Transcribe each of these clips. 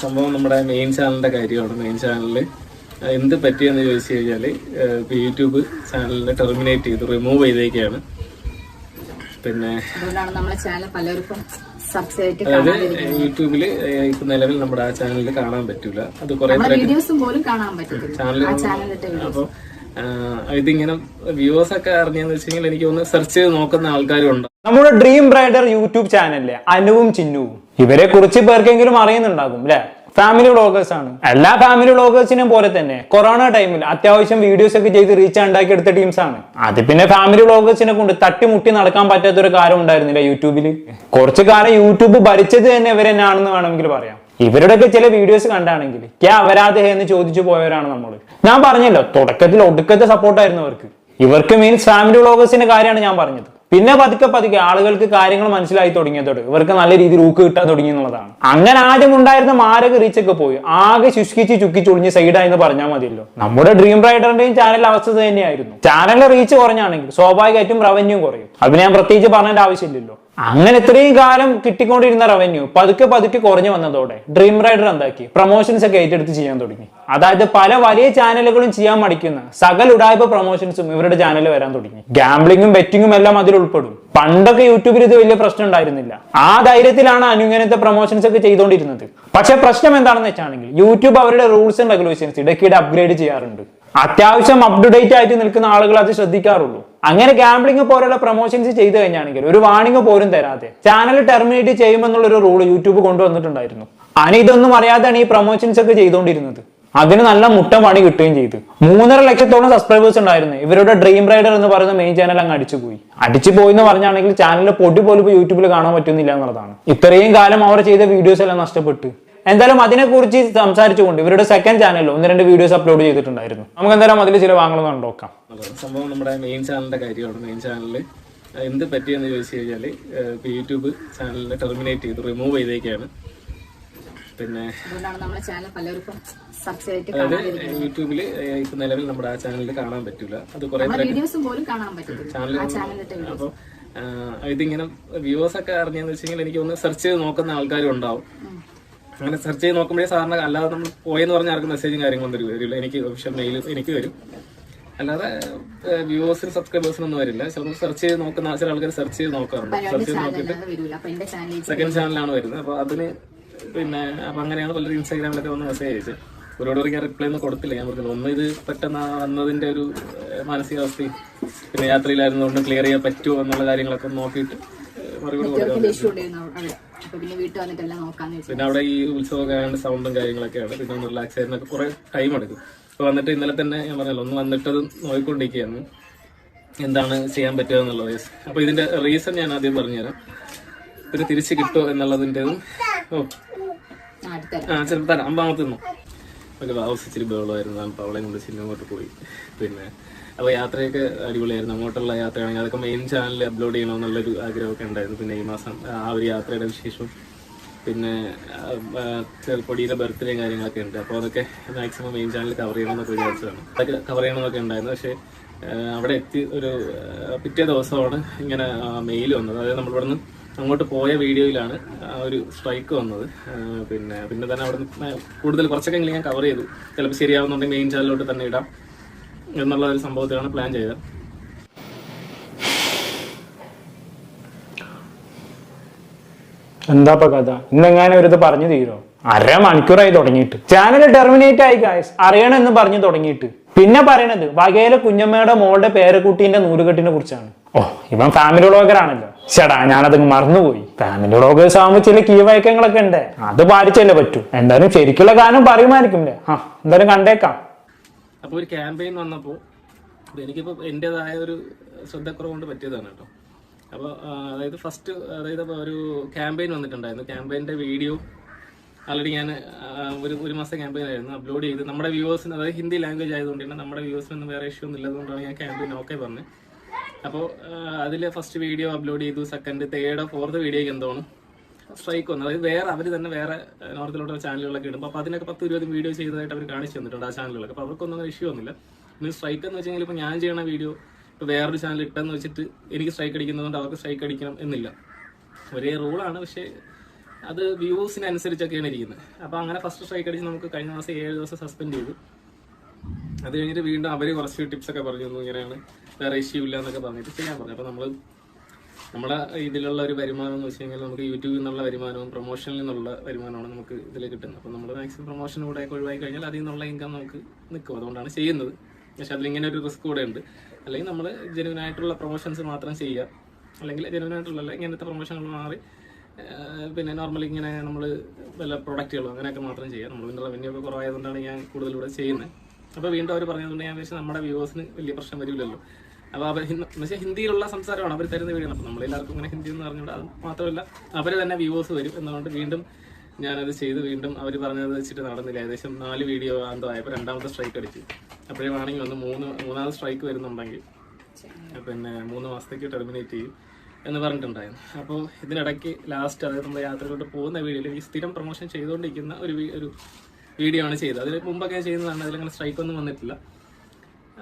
സംഭവം നമ്മുടെ മെയിൻ ചാനലിന്റെ കാര്യമാണ്. മെയിൻ ചാനലിൽ എന്ത് പറ്റിയെന്ന് ചോദിച്ചു കഴിഞ്ഞാൽ യൂട്യൂബ് ചാനലിനെ ടെർമിനേറ്റ് ചെയ്ത് റിമൂവ് ചെയ്തേക്കാണ്. പിന്നെ അതായത് യൂട്യൂബിൽ യൂട്യൂബിൽ ഇപ്പൊ നിലവിൽ നമ്മുടെ ആ ചാനലിൽ കാണാൻ പറ്റൂല. അത് കുറെ ചാനലിൽ ചാനൽ അപ്പൊ ഇതിങ്ങനെ വ്യൂവേഴ്സ് ഒക്കെ അറിഞ്ഞെന്ന് വെച്ചെങ്കിൽ എനിക്ക് ഒന്ന് സെർച്ച് ചെയ്ത് നോക്കുന്ന ആൾക്കാരും ഉണ്ട് നമ്മുടെ ഡ്രീം ബ്രൈഡർ യൂട്യൂബ് ചാനലിലെ അനുവും ചിന്നുവും. ഇവരെ കുറിച്ച് പേർക്കെങ്കിലും അറിയുന്നുണ്ടാകും അല്ലെ ഫാമിലി വ്ളോഗേഴ്സ് ആണ്. എല്ലാ ഫാമിലി വ്ളോഗേഴ്സിനെയും പോലെ തന്നെ കൊറോണ ടൈമിൽ അത്യാവശ്യം വീഡിയോസ് ഒക്കെ ചെയ്ത് റീച്ച് ഉണ്ടാക്കി എടുത്ത ടീംസ് ആണ്. അത് പിന്നെ ഫാമിലി വ്ളോഗേഴ്സിനെ കൊണ്ട് തട്ടിമുട്ടി നടക്കാൻ പറ്റാത്ത ഒരു കാര്യം ഉണ്ടായിരുന്നില്ല യൂട്യൂബിൽ കുറച്ചു കാലം യൂട്യൂബ് ഭരിച്ചത് തന്നെ ഇവരെന്നാണെന്ന് വേണമെങ്കിൽ പറയാം. ഇവരുടെയൊക്കെ ചില വീഡിയോസ് കണ്ടാണെങ്കിൽ ക്യാ അവരാതെ എന്ന് ചോദിച്ചു പോയവരാണ് നമ്മൾ ഞാൻ പറഞ്ഞല്ലോ തുടക്കത്തിൽ ഒടുക്കത്തെ സപ്പോർട്ടായിരുന്നു അവർക്ക്. ഇവർക്ക് മീൻസ് ഫാമിലി വ്ളോഗേഴ്സിന്റെ കാര്യമാണ് ഞാൻ പറഞ്ഞത്. പിന്നെ പതുക്കെ പതുക്കെ ആളുകൾക്ക് കാര്യങ്ങൾ മനസ്സിലായി തുടങ്ങിയതോട് ഇവർക്ക് നല്ല രീതിയിൽ ഊക്ക് കിട്ടാൻ തുടങ്ങി എന്നുള്ളതാണ്. അങ്ങനെ ആദ്യം ഉണ്ടായിരുന്ന മാരക റീച്ചൊക്കെ പോയി. ആകെ ശുഷ്കിച്ച് ചുക്കി ചുളിഞ്ഞ് സൈഡായി എന്ന് പറഞ്ഞാൽ മതിയല്ലോ. നമ്മുടെ ഡ്രീം റൈഡറിന്റെയും ചാനൽ അവസ്ഥ തന്നെയായിരുന്നു. ചാനലിലെ റീച്ച് കുറഞ്ഞാണെങ്കിൽ സ്വാഭാവികമായിട്ടും റവന്യൂ കുറയും. അത് ഞാൻ പ്രത്യേകിച്ച് പറയേണ്ട ആവശ്യമില്ലല്ലോ. അങ്ങനെ ഇത്രയും കാലം കിട്ടിക്കൊണ്ടിരുന്ന റവന്യൂ പതുക്കെ പതുക്കെ കുറഞ്ഞു വന്നതോടെ ഡ്രീം റൈഡർ എന്താക്കി? പ്രൊമോഷൻസ് ഒക്കെ ഏറ്റെടുത്ത് ചെയ്യാൻ തുടങ്ങി. അതായത് പല വലിയ ചാനലുകളും ചെയ്യാൻ മടിക്കുന്ന സകല ഉടായ്പ പ്രൊമോഷൻസും ഇവരുടെ ചാനലിൽ വരാൻ തുടങ്ങി. ഗാംബ്ലിങ്ങും ബെറ്റിങ്ങും എല്ലാം അതിൽ ഉൾപ്പെടും. പണ്ടൊക്കെ യൂട്യൂബിൽ ഇത് വലിയ പ്രശ്നം ഉണ്ടായിരുന്നില്ല. ആ ധൈര്യത്തിലാണ് അനുങ്ങനത്തെ പ്രൊമോഷൻസ് ഒക്കെ ചെയ്തുകൊണ്ടിരുന്നത് പക്ഷെ പ്രശ്നം എന്താണെന്ന് വെച്ചാണെങ്കിൽ യൂട്യൂബ് അവരുടെ റൂൾസ് ആൻഡ് റെഗുലേഷൻസ് ഇടയ്ക്കിടെ അപ്ഗ്രേഡ് ചെയ്യാറുണ്ട്. അത്യാവശ്യം അപ് ടു ഡേറ്റ് ആയിട്ട് നിൽക്കുന്ന ആളുകൾ അത് ശ്രദ്ധിക്കാറുള്ളൂ. അങ്ങനെ ഗാംബ്ലിംഗ് പോലുള്ള പ്രൊമോഷൻസ് ചെയ്തു കഴിഞ്ഞാണെങ്കിൽ ഒരു വാണിംഗ് പോലും തരാതെ ചാനൽ ടെർമിനേറ്റ് ചെയ്യുമെന്നുള്ള ഒരു റൂൾ യൂട്യൂബ് കൊണ്ടുവന്നിട്ടുണ്ടായിരുന്നു. അനി ഇതൊന്നും അറിയാതെയാണ് ഈ പ്രൊമോഷൻസ് ഒക്കെ ചെയ്തുകൊണ്ടിരുന്നത്. അതിന് നല്ല മുട്ട പണി കിട്ടുകയും ചെയ്തു. മൂന്നര ലക്ഷത്തോളം സബ്സ്ക്രൈബേഴ്സ് ഉണ്ടായിരുന്നു. ഇവരുടെ ഡ്രീം റൈഡർ എന്ന് പറയുന്ന മെയിൻ ചാനൽ അങ്ങ് അടിച്ചു പോയി. അടിച്ചു പോയി എന്ന് പറഞ്ഞാണെങ്കിൽ ചാനലിൽ പൊടി പോലും ഇപ്പോൾ യൂട്യൂബിൽ കാണാൻ പറ്റുന്നില്ല എന്നുള്ളതാണ്. ഇത്രയും കാലം അവർ ചെയ്ത വീഡിയോസ് എല്ലാം നഷ്ടപ്പെട്ടു. എന്തായാലും അതിനെക്കുറിച്ച് സംസാരിച്ചുകൊണ്ട് ഇവരുടെ സെക്കൻഡ് ചാനലിൽ ഒന്ന് രണ്ട് വീഡിയോസ് അപ്ലോഡ് ചെയ്തിട്ടുണ്ടായിരുന്നു. നമുക്ക് എന്തായാലും അതിൽ ചില വാങ്ങണമെന്ന് നോക്കാം. സംഭവം നമ്മുടെ മെയിൻ ചാനലിന്റെ കാര്യമാണ് മെയിൻ ചാനലിൽ എന്ത് പറ്റിയെന്ന് ചോദിച്ചു കഴിഞ്ഞാൽ യൂട്യൂബ് ചാനലിനെ ടെർമിനേറ്റ് ചെയ്ത് റിമൂവ് ചെയ്തേക്കാണ്. പിന്നെ അതായത് യൂട്യൂബിൽ ഇപ്പൊ നിലവിൽ നമ്മുടെ ആ ചാനലിൽ കാണാൻ പറ്റില്ല അത് കുറെ നമ്മുടെ വീഡിയോസും പോലും കാണാൻ പറ്റത്തില്ല. ചാനൽ അപ്പോൾ ഇതിങ്ങനെ വ്യൂവേഴ്സ് ഒക്കെ അറിഞ്ഞെന്ന് വെച്ചെങ്കിൽ എനിക്ക് ഒന്ന് സെർച്ച് ചെയ്ത് നോക്കുന്ന ആൾക്കാരും ഉണ്ടാവും. അങ്ങനെ സെർച്ച് ചെയ്ത് നോക്കുമ്പോഴേ സാറിന് അല്ലാതെ നമ്മൾ പോയെന്ന് പറഞ്ഞ ആർക്കും മെസ്സേജും കാര്യങ്ങളൊന്നും വരും- വരില്ല. എനിക്ക് ഒഫീഷ്യൽ മെയിൽ എനിക്ക് വരും. അല്ലാതെ വ്യൂവേഴ്സിനും സബ്സ്ക്രൈബേഴ്സിനൊന്നും വരില്ല. ചിലപ്പോൾ സെർച്ച് ചെയ്ത് നോക്കുന്ന ചില ആൾക്കാർ സെർച്ച് ചെയ്ത് നോക്കാറുണ്ട്. സെർച്ച് ചെയ്ത് നോക്കിയിട്ട് അപ്പൊ സെക്കൻഡ് ചാനലാണ് വരുന്നത്. അപ്പോൾ അതിന് പിന്നെ അപ്പം അങ്ങനെയാണ് പലരും ഇൻസ്റ്റാഗ്രാമിലൊക്കെ വന്ന് മെസ്സേജ് അയച്ചത് ഒരുപാട് ഞാൻ റിപ്ലൈ ഒന്നും കൊടുത്തില്ല. ഞാൻ പറഞ്ഞത് ഒന്ന് ഇത് പെട്ടെന്ന് വന്നതിന്റെ ഒരു മാനസികാവസ്ഥയും പിന്നെ യാത്രയിലായിരുന്നുകൊണ്ട് ക്ലിയർ ചെയ്യാൻ പറ്റുമോ എന്നുള്ള കാര്യങ്ങളൊക്കെ നോക്കിയിട്ട് മറുപടി കൊടുക്കാം അപ്പൊ പിന്നെ വീട്ടിൽ വന്നിട്ടെല്ലാം നോക്കാന്ന് വെച്ചു പിന്നെ അവിടെ ഈ ഉത്സവം സൗണ്ടും കാര്യങ്ങളൊക്കെയാണ്. പിന്നെ ഒന്ന് റിലാക്സ് ചെയ്യാനൊക്കെ കുറെ ടൈം എടുക്കും. അപ്പൊ വന്നിട്ട് ഇന്നലെ തന്നെ ഞാൻ പറഞ്ഞല്ലോ ഒന്ന് വന്നിട്ട് അത് നോക്കിക്കൊണ്ടിരിക്കുകയാണ്. എന്താണ് ചെയ്യാൻ പറ്റുക എന്നുള്ളത് അപ്പൊ ഇതിന്റെ റീസൺ ഞാൻ ആദ്യം പറഞ്ഞുതരാം. ഇത് തിരിച്ചു കിട്ടുമോ എന്നുള്ളതിന്റെതും ഓ. ആ, അടുത്തരാം ആ ചിലപ്പോൾ തരാം. അമ്പാമത്തെ നിന്നു ഒക്കെ താമസിച്ചിരി ബഹളമായിരുന്നു. അവളെ കൊണ്ട് ചിന്നങ്ങോട്ട് പോയി. പിന്നെ അപ്പോൾ യാത്രയൊക്കെ അടിപൊളിയായിരുന്നു. അങ്ങോട്ടുള്ള യാത്രയാണെങ്കിൽ അതൊക്കെ മെയിൻ ചാനലിൽ അപ്ലോഡ് ചെയ്യണമെന്നുള്ളൊരു ആഗ്രഹമൊക്കെ ഉണ്ടായിരുന്നു. പിന്നെ ഈ മാസം ആ ഒരു യാത്രയുടെ വിശേഷവും പിന്നെ ചെറുപ്പൊടിയുടെ ബർത്ത്ഡേയും കാര്യങ്ങളൊക്കെ ഉണ്ട്. അപ്പോൾ അതൊക്കെ മാക്സിമം മെയിൻ ചാനൽ കവർ ചെയ്യണമെന്നൊക്കെ വിചാരിച്ചതാണ്. അതൊക്കെ കവർ ചെയ്യണമെന്നൊക്കെ ഉണ്ടായിരുന്നു. പക്ഷേ അവിടെ എത്തി ഒരു പിറ്റേ ദിവസമാണ് ഇങ്ങനെ മെയിൽ വന്നത്. അതായത് നമ്മളിവിടുന്ന് അങ്ങോട്ട് പോയ വീഡിയോയിലാണ് ഒരു സ്ട്രൈക്ക് വന്നത്. പിന്നെ പിന്നെ തന്നെ അവിടെ കൂടുതൽ കുറച്ചൊക്കെ ഞാൻ കവർ ചെയ്തു. ചിലപ്പോൾ ശരിയാവുന്നുണ്ടെങ്കിൽ മെയിൻ ചാനലിലോട്ട് തന്നെ ഇടാം. എന്നുള്ള ഒരു സംഭവത്തിലാണ് പ്ലാൻ ചെയ്തത്. എന്താ കഥ? ഇന്നെങ്ങാനും ഒരു ഇത് പറഞ്ഞു തീരോ? അര മണിക്കൂറായി തുടങ്ങിയിട്ട്. ചാനൽ ടെർമിനേറ്റ് ആയി ഗായ്സ് അറിയണമെന്ന് പറഞ്ഞു തുടങ്ങിയിട്ട്. പിന്നെ പറയണത് വകയിലെ കുഞ്ഞമ്മയുടെ മോളുടെ പേരക്കുട്ടീന്റെ നൂലുകെട്ടിനെ കുറിച്ചാണ്. ഓ ഇവൻ ഫാമിലി വ്ളോഗർ ആണല്ലോ. ചേടാ ഞാനത് മറന്നുപോയി. ഫാമിലി വ്ളോഗേഴ്സ് ആകുമ്പോൾ ചില കീ വഴക്കങ്ങളൊക്കെ ഉണ്ട്. അത് പാലിച്ചല്ലേ പറ്റൂ. എന്തായാലും ശരിക്കുള്ള കാരണം പറയുമായിരിക്കും അല്ലേ? ആ എന്തായാലും കണ്ടേക്കാം. അപ്പോൾ ഒരു ക്യാമ്പയിൻ വന്നപ്പോൾ എനിക്കിപ്പോൾ എന്റെതായ ഒരു ശ്രദ്ധക്കുറവ് കൊണ്ട് പറ്റിയതാണ് കേട്ടോ. അപ്പോൾ അതായത് ഫസ്റ്റ് അതായത് ഒരു ക്യാമ്പയിൻ വന്നിട്ടുണ്ടായിരുന്നു. ക്യാമ്പയിന്റെ വീഡിയോ ആൾറെഡി ഞാൻ ഒരു ഒരു മാസം ക്യാമ്പയിൻ ആയിരുന്നു. അപ്ലോഡ് ചെയ്ത് നമ്മുടെ വ്യൂവേഴ്സിന് അതായത് ഹിന്ദി ലാംഗ്വേജ് ആയതുകൊണ്ട് തന്നെ നമ്മുടെ വ്യൂവേഴ്സിനൊന്നും വേറെ ഇഷ്യൂ ഒന്നും ഇല്ലാതുകൊണ്ടാണ് ഞാൻ ക്യാമ്പയിൻ ഓക്കെ പറഞ്ഞത്. അപ്പോൾ അതിൽ ഫസ്റ്റ് വീഡിയോ അപ്ലോഡ് ചെയ്തു. സെക്കൻഡ് തേർഡ് ഫോർത്ത് വീഡിയോയ്ക്ക് എന്തോണ് സ്ട്രൈക്ക് വന്നു. വേറെ അവർ തന്നെ വേറെ നോർത്തിലോട്ടുള്ള ചാനലുകളൊക്കെ ഇടും. അപ്പോൾ അതിനൊക്കെ പത്ത് ഇരുപത് വീഡിയോ ചെയ്തതായിട്ട് അവർ കാണിച്ചു തന്നിട്ടുണ്ട് ആ ചാനലുകളൊക്കെ. അപ്പോൾ അവർക്കൊന്നും അങ്ങനെ ഇഷ്യൂ ഒന്നുമില്ല പിന്നെ സ്ട്രൈക്ക് എന്ന് വെച്ചാൽ ഇപ്പോൾ ഞാൻ ചെയ്യണ വീഡിയോ ഇപ്പോൾ വേറൊരു ചാനൽ ഇട്ടെന്ന് വെച്ചിട്ട് എനിക്ക് സ്ട്രൈക്ക് അടിക്കുന്നതുകൊണ്ട് അവർക്ക് സ്ട്രൈക്ക് അടിക്കണം എന്നില്ല. ഒരേ റൂളാണ് പക്ഷേ അത് വ്യൂസിനനുസരിച്ചൊക്കെയാണ് ഇരിക്കുന്നത് അപ്പോൾ അങ്ങനെ ഫസ്റ്റ് സ്ട്രൈക്ക് അടിച്ച് നമുക്ക് കഴിഞ്ഞ മാസം ഏഴ് ദിവസം സസ്പെൻഡ് ചെയ്തു. അത് കഴിഞ്ഞിട്ട് വീണ്ടും അവർ കുറച്ച് ടിപ്സൊക്കെ പറഞ്ഞു തന്നു. ഇങ്ങനെയാണ് വേറെ ഇഷ്യൂ ഇല്ല എന്നൊക്കെ പറഞ്ഞിട്ട് ചെയ്യാൻ പറഞ്ഞു. അപ്പോൾ നമ്മൾ നമ്മുടെ ഇതിലുള്ള ഒരു വരുമാനം എന്ന് വെച്ച് കഴിഞ്ഞാൽ നമുക്ക് യൂട്യൂബിൽ നിന്നുള്ള വരുമാനവും പ്രൊമോഷനിൽ നിന്നുള്ള വരുമാനമാണ് നമുക്ക് ഇതിൽ കിട്ടുന്നത്. അപ്പോൾ നമ്മൾ മാക്സിമം പ്രൊമോഷൻ കൂടെ ഒഴിവായി കഴിഞ്ഞാൽ അതിൽ നിന്നുള്ള ഇൻകം നമുക്ക് നിൽക്കും. അതുകൊണ്ടാണ് ചെയ്യുന്നത്. പക്ഷെ അതിലിങ്ങനെ ഒരു റിസ്ക് കൂടെ ഉണ്ട്. അല്ലെങ്കിൽ നമ്മൾ ജെനുവൻ ആയിട്ടുള്ള പ്രൊമോഷൻസ് മാത്രം ചെയ്യുക. അല്ലെങ്കിൽ ജെനുവൻ ആയിട്ടുള്ള ഇങ്ങനത്തെ പ്രൊമോഷനുകൾ മാറി പിന്നെ നോർമലി ഇങ്ങനെ നമ്മൾ വല്ല പ്രൊഡക്റ്റുകളും അങ്ങനെയൊക്കെ മാത്രം ചെയ്യുക. നമ്മൾ പിന്നെ റവന്യൂ ഒക്കെ കുറവായതുകൊണ്ടാണ് ഞാൻ കൂടുതലൂടെ ചെയ്യുന്നത്. അപ്പോൾ വീണ്ടും അവർ പറഞ്ഞതുകൊണ്ട് ഞാൻ വിചാരിച്ചു നമ്മുടെ വ്യൂവേഴ്സിന് വലിയ പ്രശ്നം വരില്ലല്ലോ. അപ്പോൾ അവർ എന്നുവെച്ചാൽ ഹിന്ദിയിലുള്ള സംസാരമാണ് അവർ തരുന്ന വീഡിയോ അപ്പോൾ നമ്മളെല്ലാവർക്കും ഇങ്ങനെ ഹിന്ദി എന്ന് പറഞ്ഞുകൊണ്ട് അത് മാത്രമല്ല അവർ തന്നെ വ്യൂവേഴ്സ് വരും. എന്നുകൊണ്ട് വീണ്ടും ഞാനത് ചെയ്ത് വീണ്ടും അവർ പറഞ്ഞത് വെച്ചിട്ട് നടന്നില്ല. ഏകദേശം നാല് വീഡിയോ എന്തോ ആയപ്പോൾ രണ്ടാമത്തെ സ്ട്രൈക്ക് അടിച്ചു. അപ്പോഴേ വേണമെങ്കിൽ ഒന്ന് മൂന്ന് മൂന്നാമത് സ്ട്രൈക്ക് വരുന്നുണ്ടെങ്കിൽ പിന്നെ മൂന്ന് മാസത്തേക്ക് ടെർമിനേറ്റ് ചെയ്യും എന്ന് പറഞ്ഞിട്ടുണ്ടായിരുന്നു. അപ്പോൾ ഇതിനിടയ്ക്ക് ലാസ്റ്റ് അതായത് നമ്മൾ യാത്രയിലോട്ട് പോകുന്ന വീഡിയോയിൽ ഈ സ്ഥിരം പ്രൊമോഷൻ ചെയ്തുകൊണ്ടിരിക്കുന്ന ഒരു ഒരു വീഡിയോ ആണ് ചെയ്തത്. അതിൽ മുമ്പൊക്കെ ചെയ്യുന്നതാണ്. അതിലങ്ങനെ സ്ട്രൈക്ക് ഒന്നും വന്നിട്ടില്ല.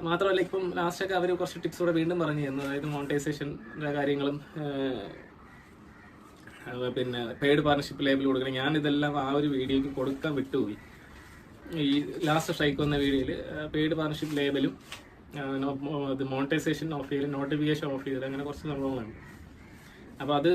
മാത്രമല്ല ഇപ്പം ലാസ്റ്റൊക്കെ അവർ കുറച്ച് ടിപ്സ് കൂടെ വീണ്ടും പറഞ്ഞു തന്നു. അതായത് മോണിറ്റൈസേഷന്റെ കാര്യങ്ങളും പിന്നെ പെയ്ഡ് പാർട്ണർഷിപ്പ് ലേബിൾ കൊടുക്കണം. ഞാൻ ഇതെല്ലാം ആ ഒരു വീഡിയോക്ക് കൊടുക്കാൻ വിട്ടുപോയി. ഈ ലാസ്റ്റ് സ്ട്രൈക്ക് വന്ന വീഡിയോയിൽ പെയ്ഡ് പാർട്ണർഷിപ്പ് ലേബലും ഇത് മോണിറ്റൈസേഷൻ ഓഫ് ചെയ്യൽ നോട്ടിഫിക്കേഷൻ ഓഫ് ചെയ്ത് അങ്ങനെ കുറച്ച് സംഭവങ്ങളുണ്ട്. അപ്പോൾ അത്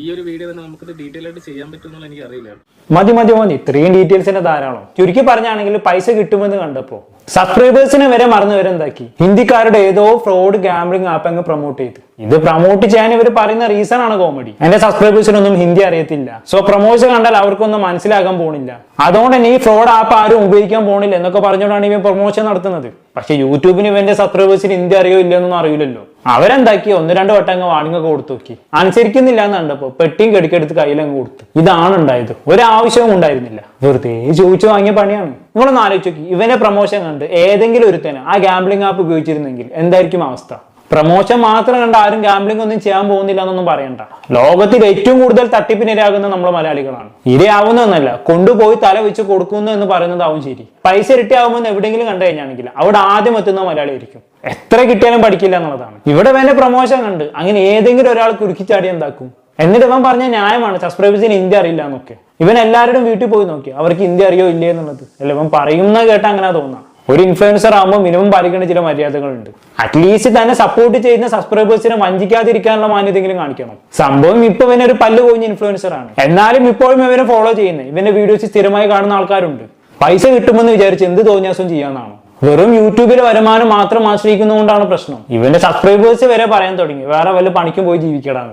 ഈ ഒരു വീഡിയോ തന്നെ നമുക്കത് ഡീറ്റെയിൽ ആയിട്ട് ചെയ്യാൻ പറ്റുമെന്നുള്ള എനിക്ക് അറിയില്ല. മതി മതി മതി. ഇത്രയും ഡീറ്റെയിൽസിന്റെ ധാരാളം. ചുരുക്കി പറഞ്ഞാണെങ്കിൽ പൈസ കിട്ടുമെന്ന് കണ്ടപ്പോ സബ്സ്ക്രൈബേഴ്സിനെ വരെ മറന്നു വരെ എന്താക്കി ഹിന്ദിക്കാരുടെ ഏതോ ഫ്രോഡ് ഗാംബ്ലിംഗ് ആപ്പ് അങ്ങ് പ്രൊമോട്ട് ചെയ്തു. ഇത് പ്രൊമോട്ട് ചെയ്യാൻ ഇവർ പറയുന്ന റീസൺ ആണ് കോമഡി എന്റെ സബ്സ്ക്രൈബേഴ്സിനൊന്നും ഹിന്ദി അറിയത്തില്ല. സോ പ്രൊമോഷൻ കണ്ടാൽ അവർക്കൊന്നും മനസ്സിലാക്കാൻ പോണില്ല. അതുകൊണ്ട് തന്നെ ഈ ഫ്രോഡ് ആപ്പ് ആരും ഉപയോഗിക്കാൻ പോണില്ല എന്നൊക്കെ പറഞ്ഞുകൊണ്ടാണ് ഇവൻ പ്രൊമോഷൻ നടത്തുന്നത്. പക്ഷെ യൂട്യൂബിന് ഇവന്റെ സബ്സ്ക്രൈബേഴ്സിന് ഹിന്ദി അറിയോ ഇല്ലെന്നൊന്നും അറിയില്ലല്ലോ. അവരെന്താക്കി? ഒന്ന് രണ്ട് വട്ടം അങ്ങ് വാണിംഗ് കൊടുത്തു നോക്കി. അനുസരിക്കുന്നില്ല എന്ന് കണ്ടപ്പോ പെട്ടിയും കെടിക്കെടുത്ത് കയ്യിലങ്ങ് കൊടുത്തു. ഇതാണ് ഉണ്ടായത്. ഒരാവശ്യവും ഉണ്ടായിരുന്നില്ല. വെറുതെ ചോദിച്ചു വാങ്ങിയ പണിയാണ്. നിങ്ങളൊന്ന് ആലോചിച്ച് നോക്കി. ഇവനെ പ്രൊമോഷൻ കണ്ട് ഏതെങ്കിലും ഒരുത്തന് ആ ഗാംബ്ലിംഗ് ആപ്പ് ഉപയോഗിച്ചിരുന്നെങ്കിൽ എന്തായിരിക്കും അവസ്ഥ? പ്രൊമോഷൻ മാത്രം കണ്ട് ആരും ഗാംബ്ലിംഗ് ഒന്നും ചെയ്യാൻ പോകുന്നില്ല എന്നൊന്നും പറയണ്ട. ലോകത്തിൽ ഏറ്റവും കൂടുതൽ തട്ടിപ്പിനിരയാകുന്ന നമ്മൾ മലയാളികളാണ്. ഇരയാവുന്നതെന്നല്ല കൊണ്ടുപോയി തല വെച്ച് കൊടുക്കുന്നു എന്ന് പറയുന്നതാവും ശരി. പൈസ ഇരട്ടിയാവുമെന്ന് എവിടെയെങ്കിലും കണ്ടു കഴിഞ്ഞാണെങ്കിൽ അവിടെ ആദ്യം എത്തുന്ന മലയാളി ആയിരിക്കും. എത്ര കിട്ടിയാലും പഠിക്കില്ല എന്നുള്ളതാണ്. ഇവിടെ വേണ്ട പ്രമോഷൻ കണ്ട് അങ്ങനെ ഏതെങ്കിലും ഒരാൾ കുരുക്കിച്ചാടി എന്താക്കും? എന്നിട്ട് ഇവൻ പറഞ്ഞ ന്യായമാണ് സബ്സ്ക്രൈബേഴ്സിന് ഇന്ത്യ അറിയില്ല എന്നൊക്കെ. ഇവൻ എല്ലാവരുടെയും വീട്ടിൽ പോയി നോക്കി അവർക്ക് ഇന്ത്യ അറിയോ ഇല്ലേ എന്നുള്ളത്? അല്ല ഇവൻ പറയുന്ന കേട്ടാ അങ്ങനെ തോന്നാം. ഒരു ഇൻഫ്ലുവൻസർ ആകുമ്പോൾ മിനിമം പാലിക്കേണ്ട ചില മര്യാദകളുണ്ട്. അറ്റ്ലീസ്റ്റ് തന്നെ സപ്പോർട്ട് ചെയ്യുന്ന സബ്സ്ക്രൈബേഴ്സിനെ വഞ്ചിക്കാതിരിക്കാനുള്ള മാന്യതെങ്കിലും കാണിക്കണം. സംഭവം ഇപ്പൊ ഇവനെ ഒരു പല്ല് പോയിഞ്ഞ ഇൻഫ്ലുവൻസർ ആണ്. എന്നാലും ഇപ്പോഴും ഇവനെ ഫോളോ ചെയ്യുന്നത്. ഇവന്റെ വീഡിയോസ് സ്ഥിരമായി കാണുന്ന ആൾക്കാരുണ്ട്. പൈസ കിട്ടുമെന്ന് വിചാരിച്ച് എന്ത് തോന്നിയാസം ചെയ്യാന്നാണോ? വെറും യൂട്യൂബിലെ വരുമാനം മാത്രം ആശ്രയിക്കുന്നതുകൊണ്ടാണ് പ്രശ്നം. ഇവന്റെ സബ്സ്ക്രൈബേഴ്സ് വരെ പറയാൻ തുടങ്ങി. വേറെ വല്ല പണിക്കും പോയി ജീവിക്കടാണ്.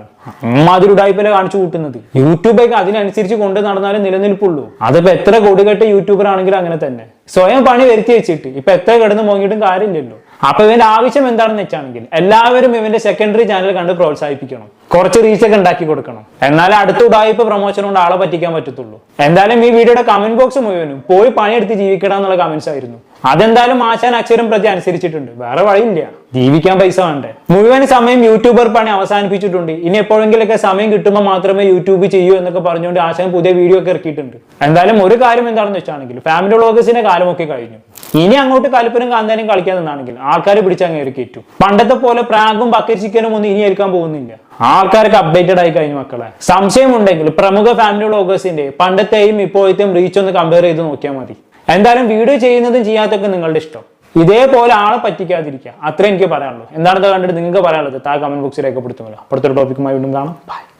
അമ്മാതിരി ഉടായ്പല്ലേ കാണിച്ചു കൂട്ടുന്നത്. യൂട്യൂബൊക്കെ അതിനനുസരിച്ച് കൊണ്ട് നടന്നാലും നിലനിൽപ്പുള്ളൂ. അതിപ്പോ എത്ര കൊടുകെട്ട യൂട്യൂബർ ആണെങ്കിലും അങ്ങനെ തന്നെ. സ്വയം പണി വരുത്തി വെച്ചിട്ട് ഇപ്പൊ എത്ര കിടന്ന് മോങ്ങിയിട്ടും കാര്യമില്ലല്ലോ. അപ്പൊ ഇവന്റെ ആവശ്യം എന്താണെന്ന് വെച്ചാണെങ്കിൽ എല്ലാവരും ഇവന്റെ സെക്കൻഡറി ചാനൽ കണ്ട് പ്രോത്സാഹിപ്പിക്കണം. കുറച്ച് റീച്ച് ഒക്കെ ഉണ്ടാക്കി കൊടുക്കണം. എന്നാലേ അടുത്ത ഉടായ്പ പ്രൊമോഷൻ കൊണ്ട് ആളെ പറ്റിക്കാൻ പറ്റത്തുള്ളൂ. എന്തായാലും ഈ വീഡിയോയുടെ കമന്റ് ബോക്സ് മുഴുവനും പോയി പണിയെടുത്ത് ജീവിക്കണം എന്നുള്ള കമന്റ്സ് ആയിരുന്നു. അതെന്തായാലും ആശാൻ അക്ഷരം പ്രതി അനുസരിച്ചിട്ടുണ്ട്. വേറെ വഴിയില്ല. ജീവിക്കാൻ പൈസ വേണ്ടേ. മുഴുവൻ സമയം യൂട്യൂബർ പണി അവസാനിപ്പിച്ചിട്ടുണ്ട്. ഇനി എപ്പോഴെങ്കിലൊക്കെ സമയം കിട്ടുമ്പോൾ മാത്രമേ യൂട്യൂബ് ചെയ്യൂ എന്നൊക്കെ പറഞ്ഞുകൊണ്ട് ആശാൻ പുതിയ വീഡിയോ ഒക്കെ ഇറക്കിയിട്ടുണ്ട്. എന്തായാലും ഒരു കാര്യം എന്താണെന്ന് വെച്ചാണെങ്കിൽ ഫാമിലി വ്ളോഗേഴ്സിന്റെ കാലമൊക്കെ കഴിഞ്ഞു. ഇനി അങ്ങോട്ട് കലിപ്പനും കാന്താനും കളിക്കാൻ നിന്നാണെങ്കിൽ ആൾക്കാർ പിടിച്ചങ്ങ് കയറ്റും. പണ്ടത്തെ പോലെ പ്രാഗും ബക്കറ്റ് ചിക്കനും ഒന്നും ഇനി ഏൽക്കാൻ പോകുന്നില്ല. ആൾക്കാരൊക്കെ അപ്ഡേറ്റഡ് ആയി കഴിഞ്ഞു മക്കളെ. സംശയമുണ്ടെങ്കിൽ പ്രമുഖ ഫാമിലി വ്ളോഗേഴ്സിന്റെ പണ്ടത്തെയും ഇപ്പോഴത്തെയും റീച്ച് ഒന്ന് കമ്പയർ ചെയ്ത് നോക്കിയാൽ മതി. എന്തായാലും വീഡിയോ ചെയ്യുന്നതും ചെയ്യാത്തൊക്കെ നിങ്ങളുടെ ഇഷ്ടം. ഇതേപോലെ ആളെ പറ്റിക്കാതിരിക്കുക. അത്രേ എനിക്ക് പറയാനുള്ളൂ. എന്താണെന്ന് കണ്ടിട്ട് നിങ്ങൾക്ക് പറയാനുള്ളത്? താ കമന്റ് ബോക്സിൽ രേഖപ്പെടുത്തുമല്ലോ. അപ്പുറത്തൊരു ടോപ്പിക്കുമായി വീണ്ടും കാണാം. ബൈ